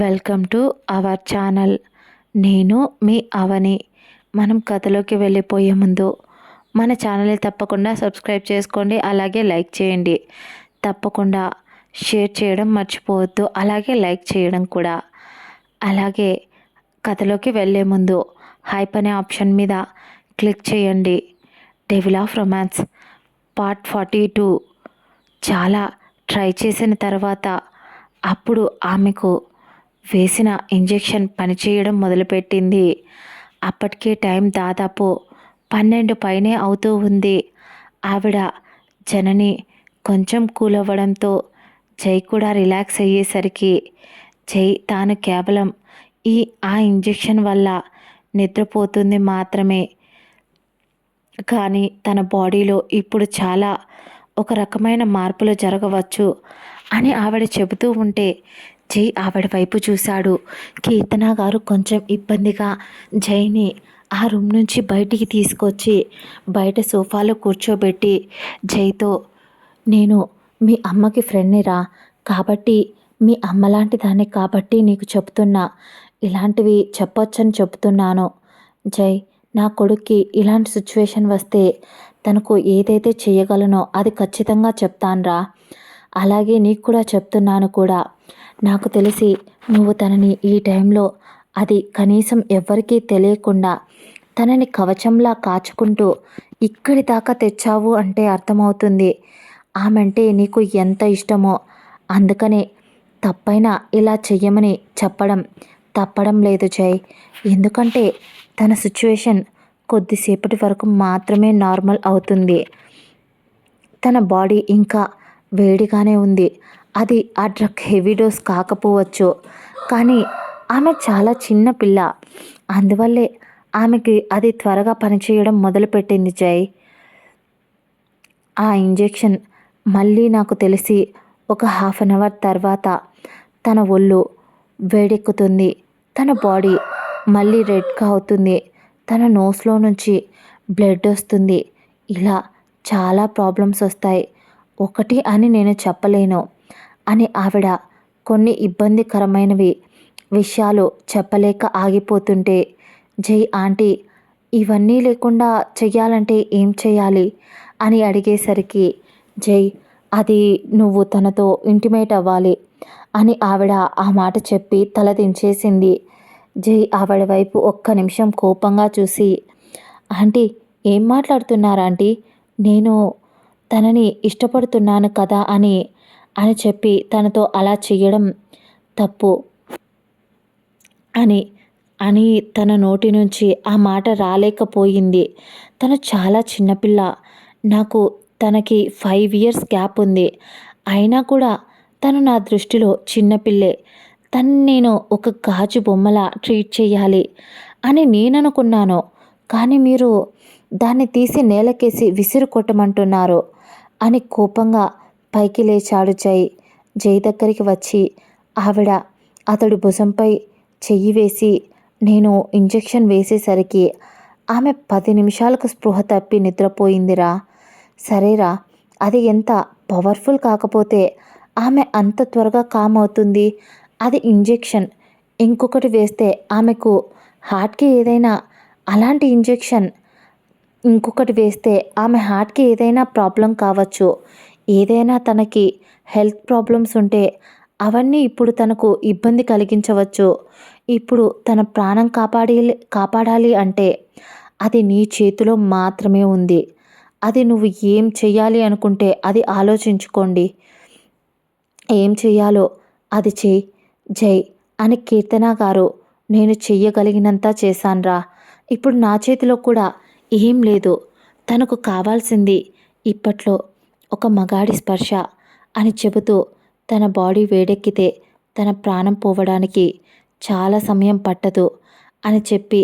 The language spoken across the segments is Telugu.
Welcome to our channel. నేను మీ అవని. మనం కథలోకి వెళ్ళిపోయే ముందు మన ఛానల్ని తప్పకుండా సబ్స్క్రైబ్ చేసుకోండి అలాగే లైక్ చేయండి. తప్పకుండా షేర్ చేయడం మర్చిపోవద్దు అలాగే లైక్ చేయడం కూడా. అలాగే కథలోకి వెళ్ళే ముందు హైప్ అనే ఆప్షన్ మీద క్లిక్ చేయండి. Devil of romance part forty two చాలా ట్రై చేసిన తర్వాత అప్పుడు ఆమెకు వేసిన ఇంజెక్షన్ పనిచేయడం మొదలుపెట్టింది. అప్పటికే టైం దాదాపు పన్నెండు పైనే అవుతూ ఉంది. ఆవిడ జనని కొంచెం కూల్ అవ్వడంతో జై కూడా రిలాక్స్ అయ్యేసరికి జై తాను కేవలం ఈ ఆ ఇంజెక్షన్ వల్ల నిద్రపోతుంది మాత్రమే. కానీ తన బాడీలో ఇప్పుడు చాలా ఒక రకమైన మార్పులు జరగవచ్చు అని ఆవిడ చెబుతూ ఉంటే జై ఆవిడ వైపు చూశాడు. కీర్తన గారు కొంచెం ఇబ్బందిగా జైని ఆ రూమ్ నుంచి బయటికి తీసుకొచ్చి బయట సోఫాలో కూర్చోబెట్టి జైతో నేను మీ అమ్మకి ఫ్రెండ్నిరా కాబట్టి మీ అమ్మలాంటి దాన్ని కాబట్టి నీకు చెప్తున్నా. ఇలాంటివి చెప్పొచ్చని చెప్తున్నాను. జై నా కొడుక్కి ఇలాంటి సిచ్యువేషన్ వస్తే తనకు ఏదైతే చేయగలనో అది ఖచ్చితంగా చెప్తాన్రా. అలాగే నీకు కూడా చెప్తున్నాను కూడా. నాకు తెలిసి నువ్వు తనని ఈ టైంలో అది కనీసం ఎవ్వరికీ తెలియకుండా తనని కవచంలా కాచుకుంటూ ఇక్కడి దాకా తెచ్చావు అంటే అర్థమవుతుంది. ఆమెంటే నీకు ఎంత ఇష్టమో. అందుకనే తప్పైనా ఇలా చెయ్యమని చెప్పడం తప్పడం లేదు జై. ఎందుకంటే తన సిచ్యువేషన్ కొద్దిసేపటి వరకు మాత్రమే నార్మల్ అవుతుంది. తన బాడీ ఇంకా వేడిగానే ఉంది. అది ఆ డ్రగ్ హెవీ డోస్ కాకపోవచ్చు. కానీ ఆమె చాలా చిన్న పిల్ల. అందువల్లే ఆమెకి అది త్వరగా పనిచేయడం మొదలుపెట్టింది జై. ఆ ఇంజెక్షన్ మళ్ళీ నాకు తెలిసి ఒక హాఫ్ అన్ అవర్ తర్వాత తన ఒళ్ళు వేడెక్కుతుంది. తన బాడీ మళ్ళీ రెడ్గా అవుతుంది. తన నోస్లో నుంచి బ్లడ్ వస్తుంది. ఇలా చాలా ప్రాబ్లమ్స్ వస్తాయి. ఒకటి అని నేను చెప్పలేను. అని ఆవిడ కొన్ని ఇబ్బందికరమైనవి విషయాలు చెప్పలేక ఆగిపోతుంటే జై ఆంటీ ఇవన్నీ లేకుండా చెయ్యాలంటే ఏం చేయాలి అని అడిగేసరికి జై అది నువ్వు తనతో ఇంటిమేట్ అవ్వాలి అని ఆవిడ ఆ మాట చెప్పి తల దించేసింది. జై ఆవిడ వైపు ఒక్క నిమిషం కోపంగా చూసి ఆంటీ ఏం మాట్లాడుతున్నారు ఆంటీ? నేను తనని ఇష్టపడుతున్నాను కదా అని అని చెప్పి తనతో అలా చేయడం తప్పు అని అని తన నోటి నుంచి ఆ మాట రాలేకపోయింది. తను చాలా చిన్నపిల్ల. నాకు తనకి ఫైవ్ ఇయర్స్ గ్యాప్ ఉంది. అయినా కూడా తను నా దృష్టిలో చిన్నపిల్లే. తను నేను ఒక గాజు బొమ్మలా ట్రీట్ చేయాలి అని నేను అనుకున్నాను కానీ మీరు దాన్ని తీసి నేలకేసి విసిరు కొట్టమంటున్నారు అని కోపంగా పైకి లేచాడు జై. జై దగ్గరికి వచ్చి ఆవిడ అతడు భుజంపై చెయ్యి వేసి నేను ఇంజెక్షన్ వేసేసరికి ఆమె పది నిమిషాలకు స్పృహ తప్పి నిద్రపోయిందిరా. సరేరా అది ఎంత పవర్ఫుల్ కాకపోతే ఆమె అంత త్వరగా కామ్ అవుతుంది. అది ఇంజెక్షన్. ఇంకొకటి వేస్తే ఆమెకు హార్ట్కి ఏదైనా అలాంటి ఇంజెక్షన్. ఇంకొకటి వేస్తే ఆమె హార్ట్కి ఏదైనా ప్రాబ్లం కావచ్చు. ఏదైనా తనకి హెల్త్ ప్రాబ్లమ్స్ ఉంటే అవన్నీ ఇప్పుడు తనకు ఇబ్బంది కలిగించవచ్చు. ఇప్పుడు తన ప్రాణం కాపాడి కాపాడాలి అంటే అది నీ చేతిలో మాత్రమే ఉంది. అది నువ్వు ఏం చేయాలి అనుకుంటే అది ఆలోచించుకోండి. ఏం చేయాలో అది చేయి జై అని కీర్తన గారు నేను చెయ్యగలిగినంత చేశాన్రా. ఇప్పుడు నా చేతిలో కూడా ఏం లేదు. తనకు కావాల్సింది ఇప్పట్లో ఒక మగాడి స్పర్శ అని చెబుతూ తన బాడీ వేడెక్కితే తన ప్రాణం పోవడానికి చాలా సమయం పట్టదు అని చెప్పి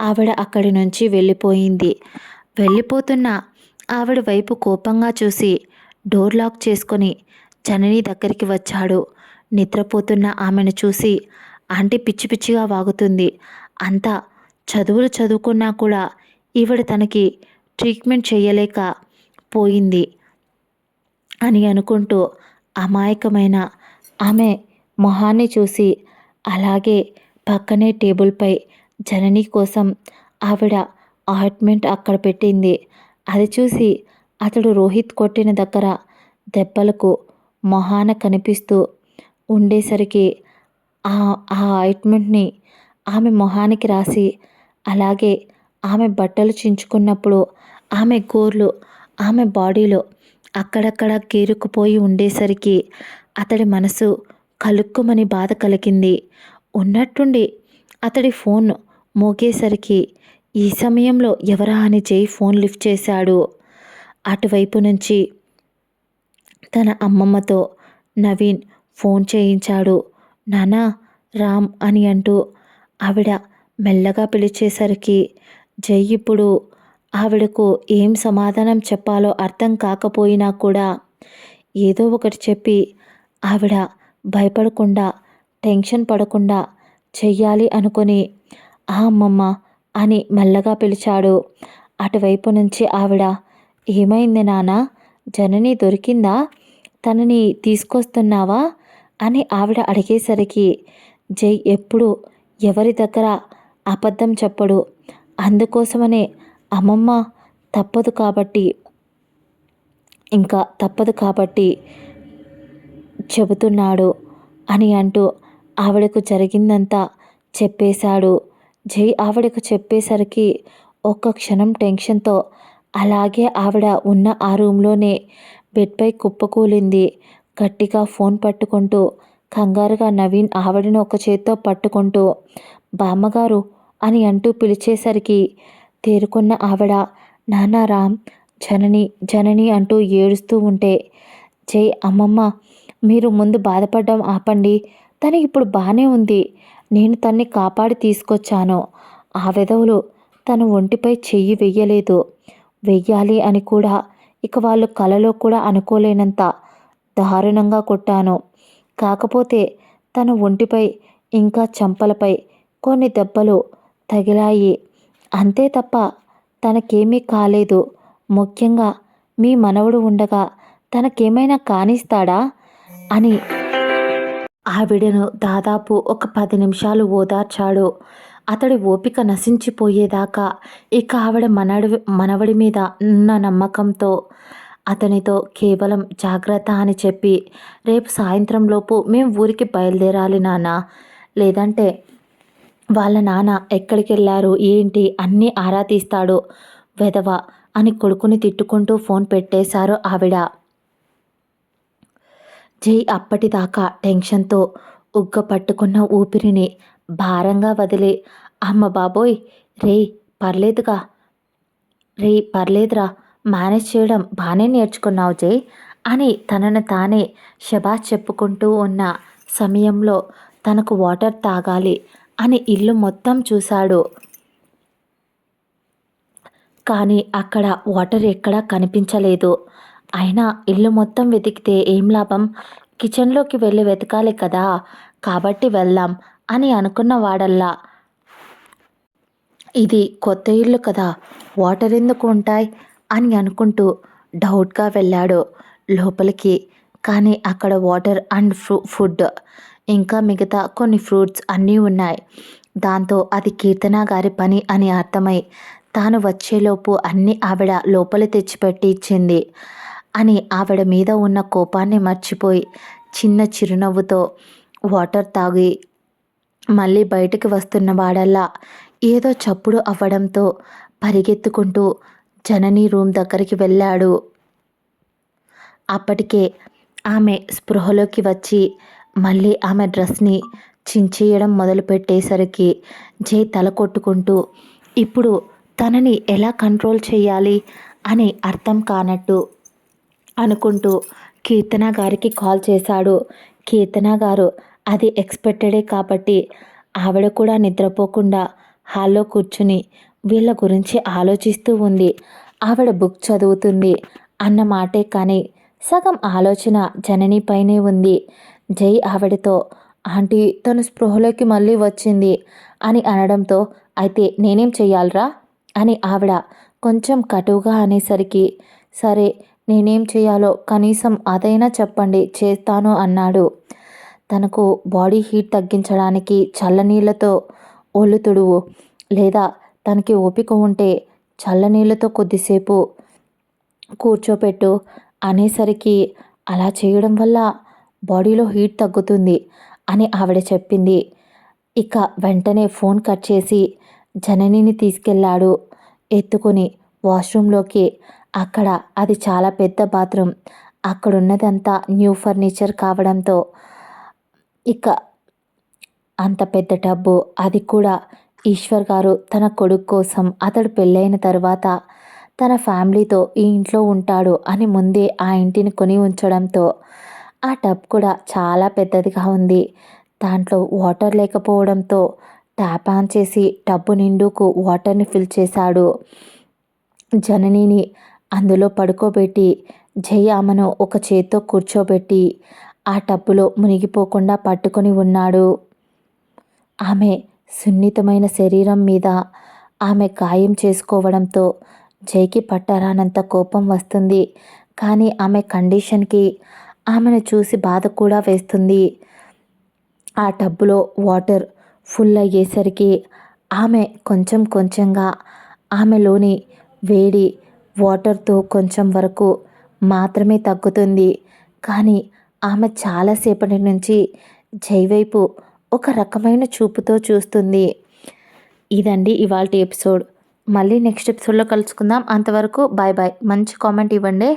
ఆవిడ అక్కడి నుంచి వెళ్ళిపోయింది. వెళ్ళిపోతున్న ఆవిడ వైపు కోపంగా చూసి డోర్ లాక్ చేసుకొని జనని దగ్గరికి వచ్చాడు. నిద్రపోతున్న ఆమెను చూసి ఆంటీ పిచ్చి పిచ్చిగా వాగుతుంది. అంతా చదువులు చదువుకున్నా కూడా ఈవిడ తనకి ట్రీట్మెంట్ చేయలేక పోయింది. అని అనుకుంటూ అమాయకమైన ఆమె మొహాన్ని చూసి అలాగే పక్కనే టేబుల్పై జనని కోసం ఆవిడ ఆయింట్మెంట్ అక్కడ పెట్టింది. అది చూసి అతడు రోహిత్ కొట్టిన దగ్గర దెబ్బలకు మొహాన కనిపిస్తూ ఉండేసరికి ఆ ఆ ఆయింట్మెంట్ని ఆమె మొహానికి రాసి అలాగే ఆమె బట్టలు చించుకున్నప్పుడు ఆమె గోర్లు ఆమె బాడీలో అక్కడక్కడ కీరుకుపోయి ఉండేసరికి అతడి మనసు కలుక్కుమని బాధ కలిగింది. ఉన్నట్టుండి అతడి ఫోన్ మోగేసరికి ఈ సమయంలో ఎవరా అని జై ఫోన్ లిఫ్ట్ చేశాడు. అటువైపు నుంచి తన అమ్మమ్మతో నవీన్ ఫోన్ చేయించాడు. నానా రామ్ అని అంటూ ఆవిడ మెల్లగా పిలిచేసరికి జై ఇప్పుడు ఆవిడకు ఏం సమాధానం చెప్పాలో అర్థం కాకపోయినా కూడా ఏదో ఒకటి చెప్పి ఆవిడ భయపడకుండా టెన్షన్ పడకుండా చెయ్యాలి అనుకొని ఆ అమ్మమ్మ అని మెల్లగా పిలిచాడు. అటువైపు నుంచి ఆవిడ ఏమైంది నాన్న? జనని దొరికిందా? తనని తీసుకొస్తున్నావా? అని ఆవిడ అడిగేసరికి జై ఎప్పుడు ఎవరి దగ్గర అబద్ధం చెప్పడు. అందుకోసమనే అమ్మమ్మ తప్పదు కాబట్టి ఇంకా తప్పదు కాబట్టి చెబుతున్నాడు అని అంటూ ఆవిడకు జరిగిందంతా చెప్పేశాడు. జై ఆవిడకు చెప్పేసరికి ఒక్క క్షణం టెన్షన్తో అలాగే ఆవిడ ఉన్న ఆ రూమ్లోనే బెడ్పై కుప్పకూలింది గట్టిగా ఫోన్ పట్టుకుంటూ కంగారుగా నవీన్ ఆవిడను ఒక చేత్తో పట్టుకుంటూ బామ్మగారు అని అంటూ పిలిచేసరికి తేరుకున్న ఆవిడ నానారాం జనని జనని అంటూ ఏడుస్తూ ఉంటే జై అమ్మమ్మ మీరు ముందు బాధపడడం ఆపండి. తను ఇప్పుడు బాగానే ఉంది. నేను తన్ని కాపాడి తీసుకొచ్చాను. ఆ విధవులు తన ఒంటిపై చెయ్యి వెయ్యలేదు. వెయ్యాలి అని కూడా ఇక వాళ్ళు కలలో కూడా అనుకోలేనంత దారుణంగా కొట్టాను. కాకపోతే తన ఒంటిపై ఇంకా చంపలపై కొన్ని దెబ్బలు తగిలాయి. అంతే తప్ప తనకేమీ కాలేదు. ముఖ్యంగా మీ మనవడు ఉండగా తనకేమైనా కానిస్తాడా? అని ఆవిడను దాదాపు ఒక పది నిమిషాలు ఓదార్చాడు. అతడి ఓపిక నశించిపోయేదాకా ఇక ఆవిడ మనడు మనవడి మీద ఉన్న నమ్మకంతో అతనితో కేవలం జాగ్రత్త అని చెప్పి రేపు సాయంత్రంలోపు మేము ఊరికి బయలుదేరాలి నాన్న. లేదంటే వాళ్ళ నాన్న ఎక్కడికి వెళ్ళారు ఏంటి అన్నీ ఆరా తీస్తాడు. వెధవ అని కొడుకుని తిట్టుకుంటూ ఫోన్ పెట్టేశారు ఆవిడ. జై అప్పటిదాకా టెన్షన్తో ఉగ్గ పట్టుకున్న ఊపిరిని భారంగా వదిలి అమ్మ బాబోయ్ రే పర్లేదుగా రే పర్లేదురా మేనేజ్ చేయడం బాగానే నేర్చుకున్నావు జై అని తనను తానే శబాష్ చెప్పుకుంటూ ఉన్న సమయంలో తనకు వాటర్ తాగాలి అని ఇల్లు మొత్తం చూశాడు. కానీ అక్కడ వాటర్ ఎక్కడా కనిపించలేదు. అయినా ఇల్లు మొత్తం వెతికితే ఏం లాభం? కిచెన్లోకి వెళ్ళి వెతకాలి కదా. కాబట్టి వెళ్దాం అని అనుకున్న వాడల్లా. ఇది కొత్త ఇల్లు కదా. వాటర్ ఎందుకు ఉంటాయి? అని అనుకుంటూ డౌట్గా వెళ్ళాడు లోపలికి. కానీ అక్కడ వాటర్ అండ్ ఫుడ్ ఇంకా మిగతా కొన్ని ఫ్రూట్స్ అన్నీ ఉన్నాయి. దాంతో అది కీర్తన గారి పని అని అర్థమై తాను వచ్చేలోపు అన్ని ఆవిడ లోపల తెచ్చిపెట్టి ఇచ్చింది అని ఆవిడ మీద ఉన్న కోపాన్ని మర్చిపోయి చిన్న చిరునవ్వుతో వాటర్ తాగి మళ్ళీ బయటకు వస్తున్న వాడల్లా ఏదో చప్పుడు అవ్వడంతో పరిగెత్తుకుంటూ జనని రూమ్ దగ్గరికి వెళ్ళాడు. అప్పటికే ఆమె స్పృహలోకి వచ్చి మళ్ళీ ఆమె డ్రెస్ని చించేయడం మొదలుపెట్టేసరికి జై తల కొట్టుకుంటూ ఇప్పుడు తనని ఎలా కంట్రోల్ చేయాలి అని అర్థం కానట్టు అనుకుంటూ కీర్తన గారికి కాల్ చేశాడు. కీర్తన గారు అది ఎక్స్పెక్టెడే కాబట్టి ఆవిడ కూడా నిద్రపోకుండా హాల్లో కూర్చుని వీళ్ళ గురించి ఆలోచిస్తూ ఉంది. ఆవిడ బుక్ చదువుతుంది అన్న మాటే కానీ సగం ఆలోచన జననిపైనే ఉంది. జై ఆవిడతో ఆంటీ తను స్పృహలోకి మళ్ళీ వచ్చింది అని అనడంతో అయితే నేనేం చెయ్యాలరా? అని ఆవిడ కొంచెం కటువుగా అనేసరికి సరే నేనేం చేయాలో కనీసం అదైనా చెప్పండి చేస్తాను అన్నాడు. తనకు బాడీ హీట్ తగ్గించడానికి చల్లనీళ్ళతో ఒళ్ళు తుడువు లేదా తనకి ఓపిక ఉంటే చల్లనీళ్ళతో కొద్దిసేపు కూర్చోపెట్టు అనేసరికి అలా చేయడం వల్ల బాడీలో హీట్ తగ్గుతుంది అని ఆవిడ చెప్పింది. ఇక వెంటనే ఫోన్ కట్ చేసి జననిని తీసుకెళ్ళాడు ఎత్తుకొని వాష్రూమ్లోకి అక్కడ అది చాలా పెద్ద బాత్రూమ్ అక్కడ ఉన్నదంతా న్యూ ఫర్నిచర్ కావడంతో ఇక అంత పెద్ద డబ్బు అది కూడా ఈశ్వర్ గారు తన కొడుకు కోసం అతడు పెళ్ళైన తర్వాత తన ఫ్యామిలీతో ఈ ఇంట్లో ఉంటాడు అని ముందే ఆ ఇంటిని కొని ఉంచడంతో ఆ టబ్ కూడా చాలా పెద్దదిగా ఉంది. దాంట్లో వాటర్ లేకపోవడంతో ట్యాప్ ఆన్ చేసి టబ్బు నిండుకు వాటర్ని ఫిల్ చేశాడు. జననిని అందులో పడుకోబెట్టి జై ఆమెను ఒక చేత్తో కూర్చోబెట్టి ఆ టబ్బులో మునిగిపోకుండా పట్టుకొని ఉన్నాడు. ఆమె సున్నితమైన శరీరం మీద ఆమె గాయం చేసుకోవడంతో జైకి పట్టరానంత కోపం వస్తుంది. కానీ ఆమె కండిషన్కి ఆమెను చూసి బాధ కూడా వేస్తుంది. ఆ టబ్బులో వాటర్ ఫుల్ అయ్యేసరికి ఆమె కొంచెం కొంచెంగా ఆమెలోని వేడి వాటర్తో కొంచెం వరకు మాత్రమే తగ్గుతుంది. కానీ ఆమె చాలాసేపటి నుంచి జైవైపు ఒక రకమైన చూపుతో చూస్తుంది. ఇదండి ఇవాళ ఎపిసోడ్. మళ్ళీ నెక్స్ట్ ఎపిసోడ్లో కలుసుకుందాం. అంతవరకు బాయ్ బాయ్ మంచి కామెంట్ ఇవ్వండి.